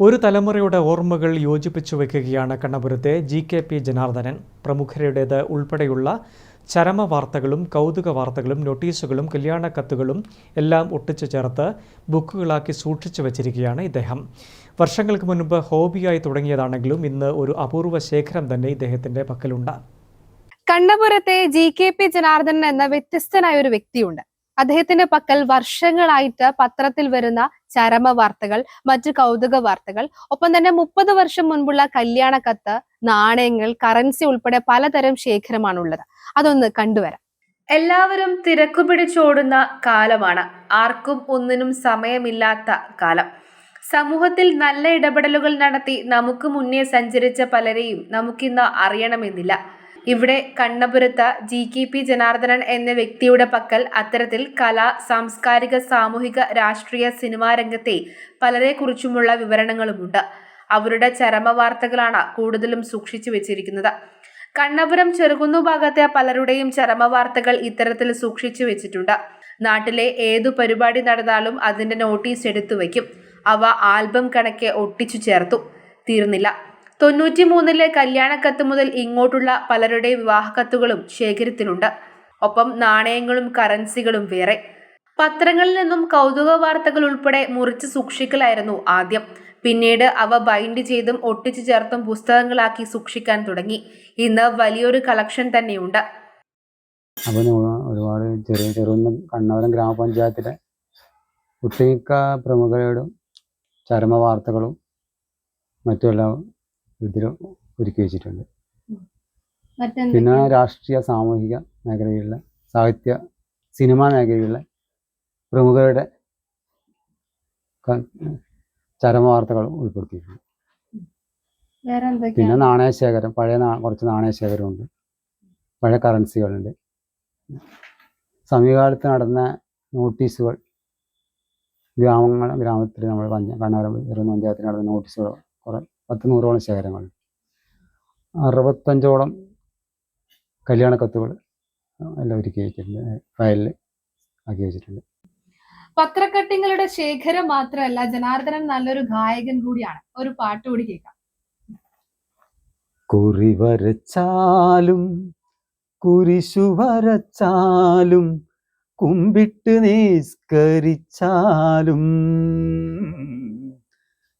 ഒരു തലമുറയുടെ ഓർമ്മകൾ യോജിപ്പിച്ചു വയ്ക്കുകയാണ് കണ്ണപുരത്തെ ജി കെ പി ജനാർദ്ദനൻ. പ്രമുഖരുടേത് ഉൾപ്പെടെയുള്ള ചരമ വാർത്തകളും കൗതുക വാർത്തകളും നോട്ടീസുകളും കല്യാണ കത്തുകളും എല്ലാം ഒട്ടിച്ചു ചേർത്ത് ബുക്കുകളാക്കി സൂക്ഷിച്ചു വച്ചിരിക്കുകയാണ് ഇദ്ദേഹം. വർഷങ്ങൾക്ക് മുൻപ് ഹോബിയായി തുടങ്ങിയതാണെങ്കിലും ഇന്ന് ഒരു അപൂർവ ശേഖരം തന്നെ ഇദ്ദേഹത്തിന്റെ പക്കലുണ്ട്. കണ്ണപുരത്തെ ജി കെ പി ജനാർദ്ദനൻ എന്ന വ്യത്യസ്തനായ ഒരു വ്യക്തിയുണ്ട്. അദ്ദേഹത്തിന്റെ പക്കൽ വർഷങ്ങളായിട്ട് പത്രത്തിൽ വരുന്ന ചരമ വാർത്തകൾ മറ്റു കൗതുക വാർത്തകൾ. ഒപ്പം തന്നെ മുപ്പത് വർഷം മുൻപുള്ള കല്യാണ കത്ത് നാണയങ്ങൾ കറൻസി ഉൾപ്പെടെ പലതരം ശേഖരമാണുള്ളത്. അതൊന്ന് കണ്ടുവരാം. എല്ലാവരും തിരക്കു പിടിച്ചോടുന്ന കാലമാണ്. ആർക്കും ഒന്നിനും സമയമില്ലാത്ത കാലം. സമൂഹത്തിൽ നല്ല ഇടപെടലുകൾ നടത്തി നമുക്ക് മുന്നേ സഞ്ചരിച്ച പലരെയും നമുക്കിന്ന് അറിയണമെന്നില്ല. ഇവിടെ കണ്ണപുരത്ത ജി കെ പി ജനാർദ്ദനൻ എന്ന വ്യക്തിയുടെ പക്കൽ അത്തരത്തിൽ കലാ സാംസ്കാരിക സാമൂഹിക രാഷ്ട്രീയ സിനിമാ രംഗത്തെ പലരെക്കുറിച്ചുമുള്ള വിവരണങ്ങളുമുണ്ട്. അവരുടെ ചരമ വാർത്തകളാണ് കൂടുതലും സൂക്ഷിച്ചു വെച്ചിരിക്കുന്നത്. കണ്ണപുരം ചെറുകുന്നു ഭാഗത്തെ പലരുടെയും ചരമ വാർത്തകൾ ഇത്തരത്തിൽ സൂക്ഷിച്ചു വെച്ചിട്ടുണ്ട്. നാട്ടിലെ ഏതു പരിപാടി നടന്നാലും അതിന്റെ നോട്ടീസ് എടുത്തു വയ്ക്കും. അവ ആൽബം കണക്കെ ഒട്ടിച്ചു ചേർത്തു. തീർന്നില്ല. തൊണ്ണൂറ്റി മൂന്നിലെ കല്യാണക്കത്ത് മുതൽ ഇങ്ങോട്ടുള്ള പലരുടെ വിവാഹക്കത്തുകളും ശേഖരത്തിലുണ്ട്. ഒപ്പം നാണയങ്ങളും കറൻസികളും വേറെ. പത്രങ്ങളിൽ നിന്നും കൗതുക വാർത്തകൾ ഉൾപ്പെടെ മുറിച്ച് സൂക്ഷിക്കലായിരുന്നു ആദ്യം. പിന്നീട് അവ ബൈൻഡ് ചെയ്തും ഒട്ടിച്ചു ചേർത്തും പുസ്തകങ്ങളാക്കി സൂക്ഷിക്കാൻ തുടങ്ങി. ഇന്ന് വലിയൊരു കളക്ഷൻ തന്നെയുണ്ട്. അപ്പോൾ ഒരുപാട് ചെറിയ ചെറുന്ന കണ്ണവരം ഗ്രാമപഞ്ചായത്തിലെ ഒട്ടുമിക്ക പ്രമുഖരോടും ചരമ വാർത്തകളും മറ്റുമെല്ലാം ഇതിൽ ഒരുക്കി വെച്ചിട്ടുണ്ട്. പിന്നെ രാഷ്ട്രീയ സാമൂഹിക മേഖലകളിലെ സാഹിത്യ സിനിമാ മേഖലകളിലെ പ്രമുഖരുടെ ചരമവാർത്തകൾ ഉൾപ്പെടുത്തിയിട്ടുണ്ട്. പിന്നെ നാണയശേഖരം പഴയ കുറച്ച് നാണയശേഖരമുണ്ട്. പഴയ കറൻസികളുണ്ട്. സമീപകാലത്ത് നടന്ന നോട്ടീസുകൾ ഗ്രാമങ്ങൾ ഗ്രാമത്തിൽ നമ്മൾ ചെറുകുന്ന് പഞ്ചായത്തിൽ നടന്ന നോട്ടീസുകൾ കുറേ പത്ത് നൂറോളം ശേഖരങ്ങളുണ്ട് അറുപത്തഞ്ചോളം കല്യാണ കത്തുകൾ എല്ലാം ഒരുക്കി വെച്ചിട്ടുണ്ട് ഫയലിൽ ആക്കി വെച്ചിട്ടുണ്ട്. പത്രക്കട്ടിങ്ങളുടെ ശേഖരം മാത്രമല്ല ജനാർദ്ദനൻ നല്ലൊരു ഗായകൻ കൂടിയാണ്. ഒരു പാട്ട് കൂടി കേൾക്കാം. കുറി വരച്ചാലും കുരിശു വരച്ചാലും കുമ്പിട്ട് നിസ്കരിച്ചാലും.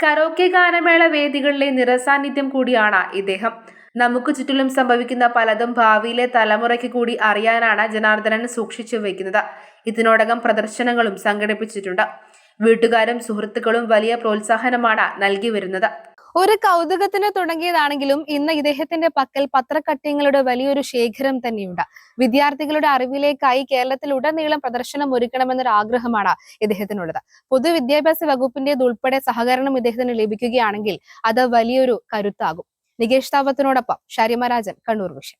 കരോക്കെ ഗാനമേള വേദികളിലെ നിറസാന്നിധ്യം കൂടിയാണ് ഇദ്ദേഹം. നമുക്ക് ചുറ്റിലും സംഭവിക്കുന്ന പലതും ഭാവിയിലെ തലമുറയ്ക്ക് കൂടി അറിയാനാണ് ജനാർദ്ദനൻ സൂക്ഷിച്ചു വയ്ക്കുന്നത് ഇതിനോടകം പ്രദർശനങ്ങളും സംഘടിപ്പിച്ചിട്ടുണ്ട്. വീട്ടുകാരും സുഹൃത്തുക്കളും വലിയ പ്രോത്സാഹനമാണ് നൽകി വരുന്നത്. ഒരു കൗതുകത്തിന് തുടങ്ങിയതാണെങ്കിലും ഇന്ന് ഇദ്ദേഹത്തിന്റെ പക്കൽ പത്രക്കട്ടിങ്ങളുടെ വലിയൊരു ശേഖരം തന്നെയുണ്ട്. വിദ്യാർത്ഥികളുടെ അറിവിലേക്കായി കേരളത്തിൽ ഉടനീളം പ്രദർശനം ഒരുക്കണമെന്നൊരു ആഗ്രഹമാണ് ഇദ്ദേഹത്തിനുള്ളത്. പൊതുവിദ്യാഭ്യാസ വകുപ്പിന്റേത് ഉൾപ്പെടെ സഹകരണം ഇദ്ദേഹത്തിന് ലഭിക്കുകയാണെങ്കിൽ അത് വലിയൊരു കരുത്താകും. നികേഷ് താപത്തിനോടൊപ്പം ഷാരിമ കണ്ണൂർ വിഷൻ.